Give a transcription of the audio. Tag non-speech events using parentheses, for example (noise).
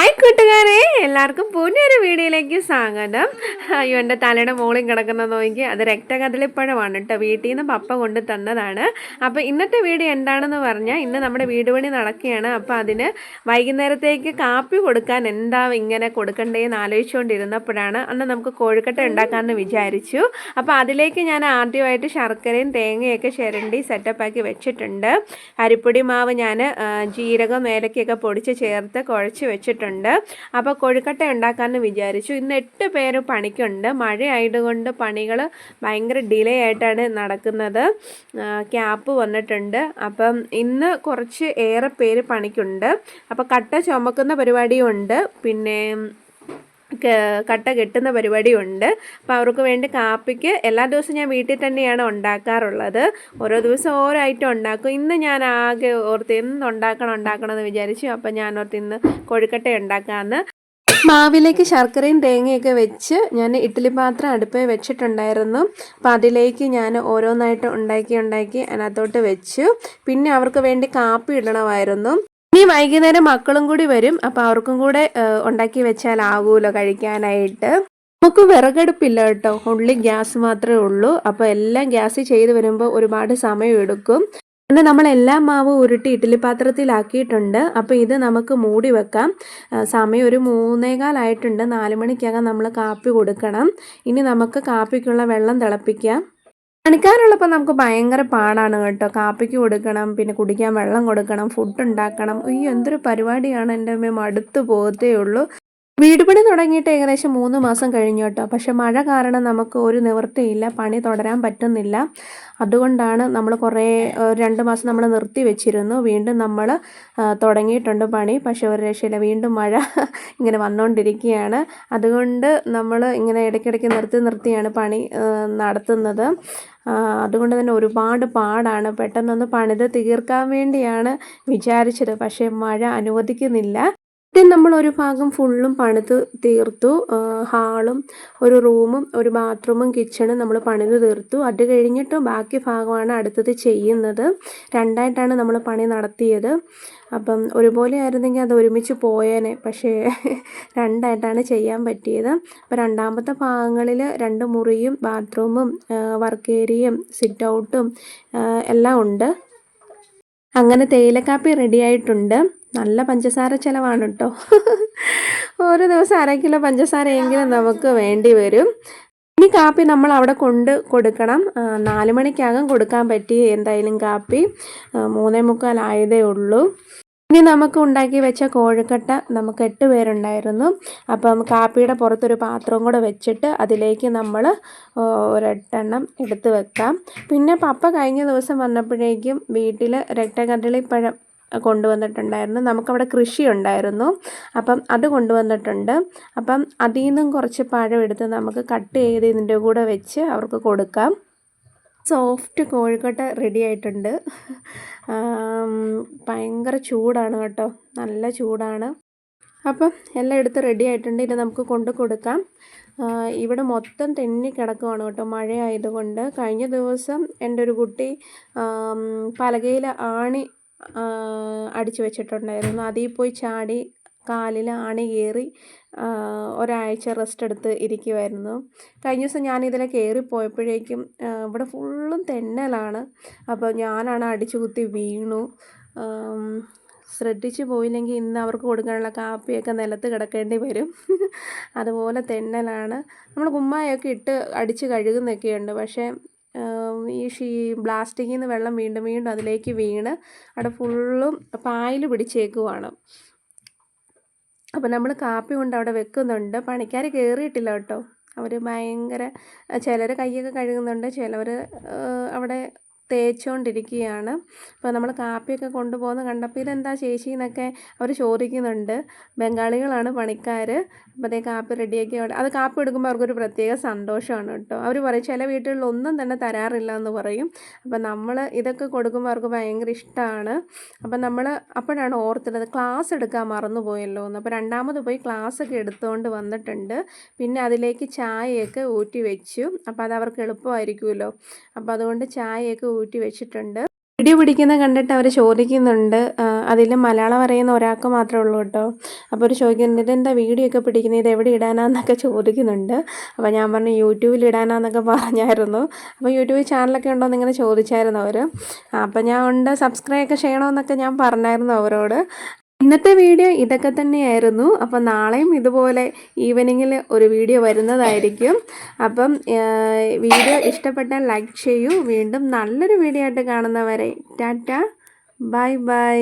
Hi കൂട്ടുകാരെ. എല്ലാവർക്കും പുതിയൊരു വീഡിയോയിലേക്ക് സ്വാഗതം. അയ്യോ എന്റെ തലയുടെ മുകളിൽ കിടക്കുന്ന നോക്കി. അത് രക്തകദളിപ്പഴമാണ് കേട്ടോ. വീട്ടിൽ നിന്ന് പപ്പ കൊണ്ട് തന്നതാണ്. അപ്പോൾ ഇന്നത്തെ വീഡിയോ എന്താണെന്ന് പറഞ്ഞാൽ ഇന്ന് നമ്മുടെ വീട് പണി നടക്കുകയാണ്. അപ്പോൾ അതിന് വൈകുന്നേരത്തേക്ക് കാപ്പി കൊടുക്കാൻ എന്താ ഇങ്ങനെ കൊടുക്കണ്ടേന്ന് ആലോചിച്ചുകൊണ്ടിരുന്നപ്പോഴാണ് അന്ന് നമുക്ക് കോഴിക്കട്ട ഉണ്ടാക്കാമെന്ന് വിചാരിച്ചു. അപ്പോൾ അതിലേക്ക് ഞാൻ ആദ്യമായിട്ട് ശർക്കരയും തേങ്ങയൊക്കെ ചിരണ്ടി സെറ്റപ്പാക്കി വെച്ചിട്ടുണ്ട്. അരിപ്പൊടി മാവ് ഞാൻ ജീരകം ഏലക്കയൊക്കെ പൊടിച്ച് ചേർത്ത് കുഴച്ച് വെച്ചിട്ടുണ്ട്. അപ്പോൾ കൊഴുക്കട്ട ഉണ്ടാക്കാമെന്ന് വിചാരിച്ചു. ഇന്ന് എട്ട് പേര് പണിക്കുണ്ട്. മഴയായതുകൊണ്ട് പണികൾ ഭയങ്കര ഡിലേ ആയിട്ടാണ് നടക്കുന്നത്. ക്യാപ്പ് വന്നിട്ടുണ്ട്. അപ്പം ഇന്ന് കുറച്ച് ഏറെ പേര് പണിക്കുണ്ട്. അപ്പോൾ കട്ട ചുമക്കുന്ന പരിപാടിയും ഉണ്ട്. പിന്നെ കട്ട കെട്ടുന്ന പരിപാടിയുണ്ട്. അപ്പോൾ അവർക്ക് വേണ്ടി കാപ്പിക്ക് എല്ലാ ദിവസവും ഞാൻ വീട്ടിൽ തന്നെയാണ് ഉണ്ടാക്കാറുള്ളത്. ഓരോ ദിവസം ഓരോ ഐറ്റം ഉണ്ടാക്കും. ഇന്ന് ഞാൻ ആകെ ഓർത്ത് എന്ത് ഉണ്ടാക്കണം ഉണ്ടാക്കണം എന്ന് വിചാരിച്ചു. അപ്പോൾ ഞാൻ ഓർത്ത് ഇന്ന് കൊഴുക്കട്ട ഉണ്ടാക്കാമെന്ന് മാവിലേക്ക് ശർക്കരയും തേങ്ങയൊക്കെ വെച്ച് ഞാൻ ഇഡ്ഡലി പാത്രം അടുപ്പേ വെച്ചിട്ടുണ്ടായിരുന്നു. അപ്പോൾ അതിലേക്ക് ഞാൻ ഓരോന്നായിട്ട് ഉണ്ടാക്കി ഉണ്ടാക്കി അതിനകത്തോട്ട് വെച്ചു. പിന്നെ അവർക്ക് വേണ്ടി കാപ്പി ഇടണമായിരുന്നു. ഇനി വൈകുന്നേരം മക്കളും കൂടി വരും. അപ്പോൾ അവർക്കും കൂടെ ഉണ്ടാക്കി വെച്ചാൽ ആവൂലോ കഴിക്കാനായിട്ട്. നമുക്ക് വിറകടുപ്പില്ല കേട്ടോ. ഉള്ളി ഗ്യാസ് മാത്രമേ ഉള്ളൂ. അപ്പോൾ എല്ലാം ഗ്യാസ് ചെയ്ത് വരുമ്പോൾ ഒരുപാട് സമയം എടുക്കും. പിന്നെ നമ്മൾ എല്ലാ മാവും ഉരുട്ടി ഇഡ്ഡലി പാത്രത്തിലാക്കിയിട്ടുണ്ട്. അപ്പോൾ ഇത് നമുക്ക് മൂടി വെക്കാം. സമയം ഒരു മൂന്നേകാലായിട്ടുണ്ട് നാല് മണിക്കകം നമ്മൾ കാപ്പി കൊടുക്കണം. ഇനി നമുക്ക് കാപ്പിക്കുള്ള വെള്ളം തിളപ്പിക്കാം. പണിക്കാരുള്ളപ്പോൾ നമുക്ക് ഭയങ്കര പാടാണ് കേട്ടോ. കാപ്പിക്ക് കൊടുക്കണം പിന്നെ കുടിക്കാൻ വെള്ളം കൊടുക്കണം ഫുഡ് ഉണ്ടാക്കണം. അയ്യോ എന്തൊരു പരിപാടിയാണ് എന്റെ അമ്മ. മടുത്തു പോകത്തേ ഉള്ളൂ. വീട് പണി തുടങ്ങിയിട്ട് ഏകദേശം മൂന്ന് മാസം കഴിഞ്ഞു കേട്ടോ. പക്ഷെ മഴ കാരണം നമുക്ക് ഒരു നിവൃത്തിയില്ല പണി തുടരാൻ പറ്റുന്നില്ല. അതുകൊണ്ടാണ് നമ്മൾ കുറേ രണ്ട് മാസം നമ്മൾ നിർത്തി വെച്ചിരുന്നു. വീണ്ടും നമ്മൾ തുടങ്ങിയിട്ടുണ്ട് പണി. പക്ഷെ ഒരു രക്ഷയില്ല വീണ്ടും മഴ (laughs) ഇങ്ങനെ വന്നുകൊണ്ടിരിക്കുകയാണ് അതുകൊണ്ട് നമ്മൾ ഇങ്ങനെ ഇടയ്ക്കിടയ്ക്ക് നിർത്തി നിർത്തിയാണ് പണി നടത്തുന്നത്. അതുകൊണ്ട് തന്നെ ഒരുപാട് പാടാണ്. പെട്ടെന്നൊന്ന് പണിത് തീർക്കാൻ വേണ്ടിയാണ് വിചാരിച്ചത്. പക്ഷേ മഴ അനുവദിക്കുന്നില്ല. ആദ്യം നമ്മൾ ഒരു ഭാഗം ഫുള്ളും പണിത് തീർത്തു. ഹാളും ഒരു റൂമും ഒരു ബാത്റൂമും കിച്ചണും നമ്മൾ പണിത് തീർത്തു. അത് കഴിഞ്ഞിട്ട് ബാക്കി ഭാഗമാണ് അടുത്തത് ചെയ്യുന്നത്. രണ്ടായിട്ടാണ് നമ്മൾ പണി നടത്തിയത്. അപ്പം ഒരുപോലെ ആയിരുന്നെങ്കിൽ അത് ഒരുമിച്ച് പോയേനെ. പക്ഷേ (laughs) രണ്ടായിട്ടാണ് ചെയ്യാൻ പറ്റിയത്. അപ്പോൾ രണ്ടാമത്തെ ഭാഗങ്ങളിൽ രണ്ട് മുറിയും ബാത്റൂമും വർക്ക് ഏരിയയും സിറ്റ് ഔട്ടും എല്ലാം ഉണ്ട്. അങ്ങനെ തേയിലക്കാപ്പി റെഡി ആയിട്ടുണ്ട്. നല്ല പഞ്ചസാര ചിലവാണ് കേട്ടോ ഒരു ദിവസം അര കിലോ പഞ്ചസാരയെങ്കിലും നമുക്ക് വേണ്ടി വരും. ഇനി കാപ്പി നമ്മൾ അവിടെ കൊണ്ട് കൊടുക്കണം. നാല് മണിക്കകം കൊടുക്കാൻ പറ്റി എന്തായാലും കാപ്പി. മൂന്നേ മുക്കാലായതേ ഉള്ളൂ. ഇനി നമുക്ക് ഉണ്ടാക്കി വെച്ച കോഴിക്കട്ട നമുക്ക് എട്ട് പേരുണ്ടായിരുന്നു. അപ്പം കാപ്പിയുടെ പുറത്തൊരു പാത്രവും കൂടെ വെച്ചിട്ട് അതിലേക്ക് നമ്മൾ ഒരെട്ടെണ്ണം എടുത്ത് വെക്കാം. പിന്നെ പപ്പ കഴിഞ്ഞ ദിവസം വന്നപ്പോഴേക്കും വീട്ടിൽ രക്തകദളിപ്പഴം കൊണ്ടുവന്നിട്ടുണ്ടായിരുന്നു. നമുക്കവിടെ കൃഷി ഉണ്ടായിരുന്നു അപ്പം അത് കൊണ്ടുവന്നിട്ടുണ്ട്. അപ്പം അതിൽ നിന്നും കുറച്ച് പഴം എടുത്ത് നമുക്ക് കട്ട് ചെയ്ത് ഇതിന്റെ കൂടെ വെച്ച് അവർക്ക് കൊടുക്കാം. സോഫ്റ്റ് കോഴിക്കട്ട റെഡി ആയിട്ടുണ്ട്. ഭയങ്കര ചൂടാണ് കേട്ടോ. നല്ല ചൂടാണ്. അപ്പം എല്ലാം എടുത്ത് റെഡി ആയിട്ടുണ്ട്. ഇത് നമുക്ക് കൊണ്ട് കൊടുക്കാം. ഇവിടെ മൊത്തം തെന്നി കിടക്കുവാണ് കേട്ടോ. മഴയായതുകൊണ്ട് കഴിഞ്ഞ ദിവസം എന്റെ ഒരു കുട്ടി പലകയിൽ ആണി അടിച്ചു വെച്ചിട്ടുണ്ടായിരുന്നു. അതിൽ പോയി ചാടി കാലിൽ ആണി കയറി ഒരാഴ്ച റെസ്റ്റ് എടുത്ത് ഇരിക്കുമായിരുന്നു കഴിഞ്ഞ ദിവസം ഞാൻ കയറി പോയപ്പോഴേക്കും ഇവിടെ ഫുള്ളും തെന്നലാണ്. അപ്പോൾ ഞാനാണ് അടിച്ചു കുത്തി വീണു. ശ്രദ്ധിച്ചു പോയില്ലെങ്കിൽ ഇന്ന് അവർക്ക് കൊടുക്കാനുള്ള കാപ്പിയൊക്കെ നിലത്ത് കിടക്കേണ്ടി വരും. (laughs) അതുപോലെ തെന്നലാണ്. നമ്മൾ കുമ്മായൊക്കെ ഇട്ട് അടിച്ച് കഴുകുന്നൊക്കെയുണ്ട്. പക്ഷേ ഈ ഷീ ബ്ലാസ്റ്റിക്കിൽ നിന്ന് വെള്ളം വീണ്ടും വീണ്ടും അതിലേക്ക് വീണ് അവിടെ ഫുള്ളും പായൽ പിടിച്ചേക്കുവാണ്. അപ്പോൾ നമ്മൾ കാപ്പി കൊണ്ട് അവിടെ വെക്കുന്നുണ്ട്. പണിക്കാർ കയറിയിട്ടില്ല കേട്ടോ. അവർ ഭയങ്കര ചിലർ കൈയൊക്കെ കഴുകുന്നുണ്ട് ചിലവർ അവിടെ തേച്ചുകൊണ്ടിരിക്കുകയാണ് അപ്പോൾ നമ്മൾ കാപ്പിയൊക്കെ കൊണ്ടുപോകുന്ന കണ്ടപ്പോൾ ഇതെന്താ ചേച്ചി എന്നൊക്കെ അവർ ചോദിക്കുന്നുണ്ട്. ബംഗാളികളാണ് പണിക്കാർ അപ്പോൾ അതേ കാപ്പി റെഡിയാക്കി അത് കാപ്പി എടുക്കുമ്പോൾ അവർക്കൊരു പ്രത്യേക സന്തോഷമാണ് കേട്ടോ. അവർ പറയും ചില വീട്ടുകളിൽ ഒന്നും തന്നെ തരാറില്ല എന്ന് പറയും. അപ്പോൾ നമ്മൾ ഇതൊക്കെ കൊടുക്കുമ്പോൾ അവർക്ക് ഭയങ്കര ഇഷ്ടമാണ് അപ്പോൾ നമ്മൾ അപ്പോഴാണ് ഓർത്തിട്ടത് ക്ലാസ് എടുക്കാൻ മറന്നുപോയല്ലോ എന്ന്. അപ്പോൾ രണ്ടാമത് പോയി ക്ലാസ്സൊക്കെ എടുത്തുകൊണ്ട് വന്നിട്ടുണ്ട്. പിന്നെ അതിലേക്ക് ചായയൊക്കെ ഊറ്റി വെച്ചു. അപ്പോൾ അത് അവർക്ക് എളുപ്പമായിരിക്കുമല്ലോ. അപ്പോൾ അതുകൊണ്ട് ചായയൊക്കെ ഊറ്റി വെച്ചിട്ടുണ്ട്. വീഡിയോ പിടിക്കുന്ന കണ്ടിട്ട് അവർ ചോദിക്കുന്നുണ്ട് അതിൽ മലയാളം അറിയുന്ന ഒരാൾക്ക് മാത്രമേ ഉള്ളൂ കേട്ടോ. അപ്പോൾ അവർ ചോദിക്കുന്നുണ്ട് ഇതെന്താ വീഡിയോ ഒക്കെ പിടിക്കുന്നത്? ഇത് എവിടെ ഇടാനാന്നൊക്കെ ചോദിക്കുന്നുണ്ട്. അപ്പോൾ ഞാൻ പറഞ്ഞു യൂട്യൂബിൽ ഇടാനാന്നൊക്കെ പറഞ്ഞായിരുന്നു. അപ്പോൾ യൂട്യൂബിൽ ചാനലൊക്കെ ഉണ്ടോ എന്നിങ്ങനെ ചോദിച്ചായിരുന്നു അവർ അപ്പോൾ ഞാൻ ഉണ്ട് സബ്സ്ക്രൈബ് ഒക്കെ ചെയ്യണമെന്നൊക്കെ ഞാൻ പറഞ്ഞായിരുന്നു അവരോട്. ഇന്നത്തെ വീഡിയോ ഇതൊക്കെ തന്നെയായിരുന്നു. അപ്പം നാളെയും ഇതുപോലെ ഈവനിങ്ങിൽ ഒരു വീഡിയോ വരുന്നതായിരിക്കും. അപ്പം വീഡിയോ ഇഷ്ടപ്പെട്ടാൽ ലൈക്ക് ചെയ്യൂ. വീണ്ടും നല്ലൊരു വീഡിയോ ആയിട്ട് കാണുന്നവരെ ടാറ്റ. Bye bye.